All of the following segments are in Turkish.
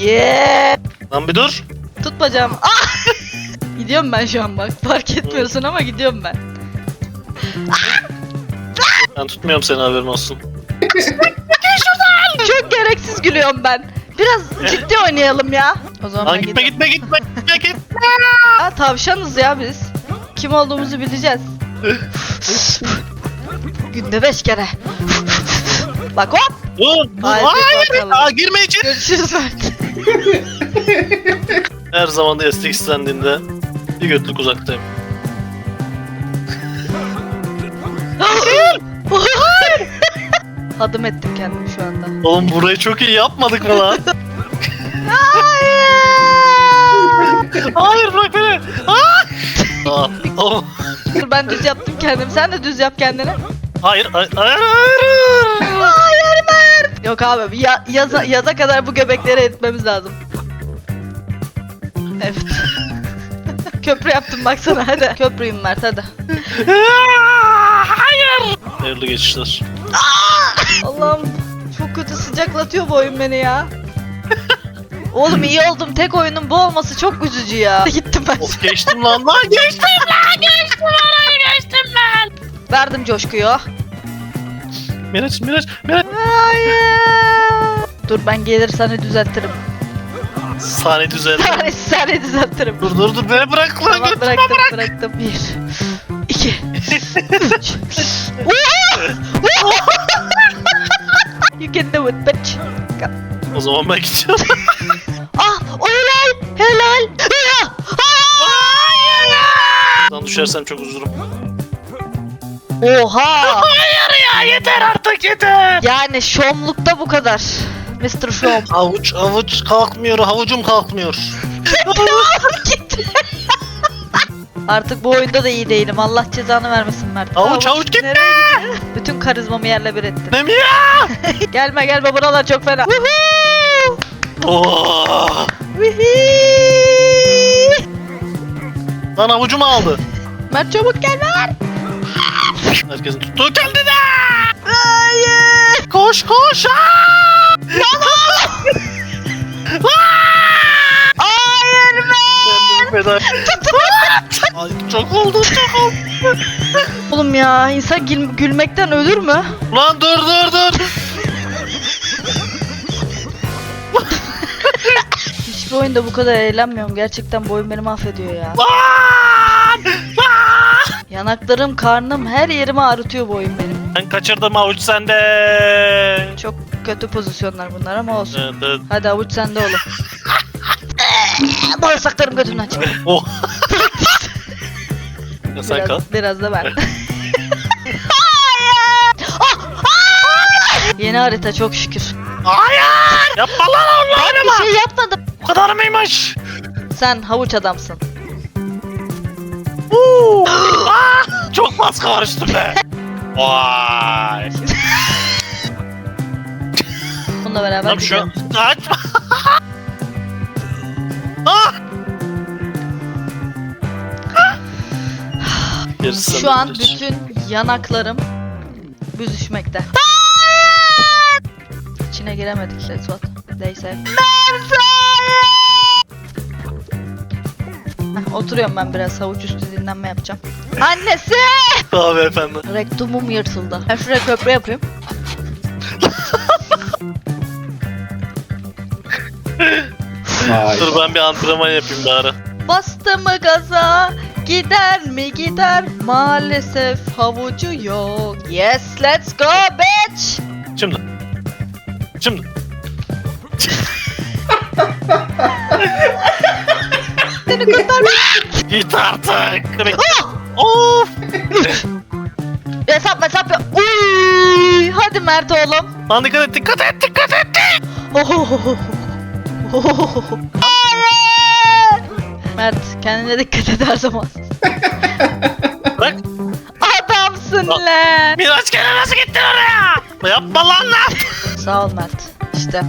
Yeah. Lan bir dur. Tut bacağımı. Ah! gidiyorum ben şu an bak. Fark etmiyorsun ama gidiyorum ben. Ben tutmuyorum seni haberin olsun. Çok gereksiz gülüyorum ben. Biraz ciddi oynayalım ya. O zaman Lan ben gitme gidiyorum. gitme gitme gitme gitme. Ha, tavşanız ya biz. Kim olduğumuzu bileceğiz. Günde beş kere. Bak hop. Dur. dur. Haydi Hayır. bakalım. Aa, girme içeri. Görüşürüz Mert. Her zaman destek istendiğinde bir götlük uzaktayım. Adım ettim kendimi şu anda. Oğlum burayı çok iyi yapmadık mı lan? Hayır. Hayır bırak beni. Aa! Aa, oğlum. Dur ben düz yaptım kendimi. Sen de düz yap kendini. Hayır hayır hayır. hayır. Hayır. Yok abi ya, yaza, yaza kadar bu göbekleri etmemiz lazım. Evet. Köprü yaptım baksana hadi. Köprüyüm Mert hadi. Hayır. Hayırlı geçişler. Allah'ım çok kötü sıcaklatıyor bu oyun beni ya. Oğlum iyi oldum. Tek oyunun bu olması çok üzücü ya. Gittim ben. Of geçtim lan lan geçtim lan geçtim orayı geçtim lan. Verdim coşkuyu. Miraç Miraç Miraç. Hayır. Dur ben gelir seni düzeltirim. Sahne düzeldi. Seni, seni düzeltirim. Dur dur dur beni bırak lan Tamam götürme bıraktım bırak. bıraktım. Bir. iki, Üç. You can do it bitch. O zaman ben gidiyorum. Ah o helal. Helal. Ah! Lan düşersem çok üzülürüm. Oha. Hayır ya yeter artık yeter. Yani şomlukta bu kadar. Mr. Şom. Havuç havuç kalkmıyor havucum kalkmıyor. Gitti. Artık bu oyunda da iyi değilim. Allah cezanı vermesin Mert. Havuç, havuç gitme. Bütün karizmamı yerle bir ettin. Ne mi ya? gelme gelme buralar çok fena. Woohoo! Oh. Wihii! Lan havucumu aldı. Mert çabuk gel Mert. Herkesin tuttuğu kendine. Hayır. Koş koş. Hayır Mert. Ben feda. Ay, çok oldu çok oldu. Oğlum ya insan gül- gülmekten ölür mü? Lan dur dur dur. Hiçbir oyunda bu kadar eğlenmiyorum. Gerçekten bu oyun beni mahvediyor ya. Lan! Yanaklarım, karnım, her yerimi ağrıtıyor bu oyun benim. Ben kaçırdım havuç sende. Çok kötü pozisyonlar bunlar ama olsun. Evet, evet. Hadi avuç sende oğlum. Bağırsaklarım götümden çıkıyor. Oh. ya sen Biraz, kal. biraz da ben. Yeni harita çok şükür. Hayır! Yapma lan Allah Ben bir şey yapmadım. Bu kadar mıymış? Sen havuç adamsın. Çok baskı var üstümde. Vay. Bununla beraber Tamam şu gidiyorum. Kaçma. ah! Şu an bütün yanaklarım büzüşmekte. İçine giremedik let's. Neyse. Heh, Oturuyorum ben biraz havuç üstü dinlenme yapacağım. Annesi! Abi efendim. Rektumum yırtıldı. Ben şuraya köprü yapayım. Vay. Dur ben bir antrenman yapayım bari. Bastı mı gaza? Gider mi gider? Maalesef havucu yok. Yes, let's go bitch! Şimdi. Şimdi. Seni kurtarmak! Git artık. Demek- Oh! Of. Hesap hesap ya. Uy! Hadi Mert oğlum. Lan dikkat et dikkat et dikkat et. Oh! Hayır! Mert kendine dikkat et her zaman. Bırak. Adamsın Aa. lan. Miraç gene nasıl gittin oraya? Yapma lan lan. Sağ ol Mert. İşte.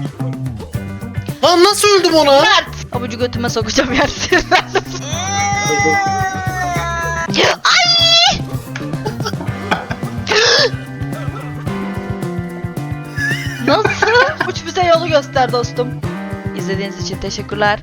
Lan nasıl öldüm ona? Mert! Abucu götüme sokacağım yer Nasıl? Uç bize yolu göster dostum. İzlediğiniz için teşekkürler.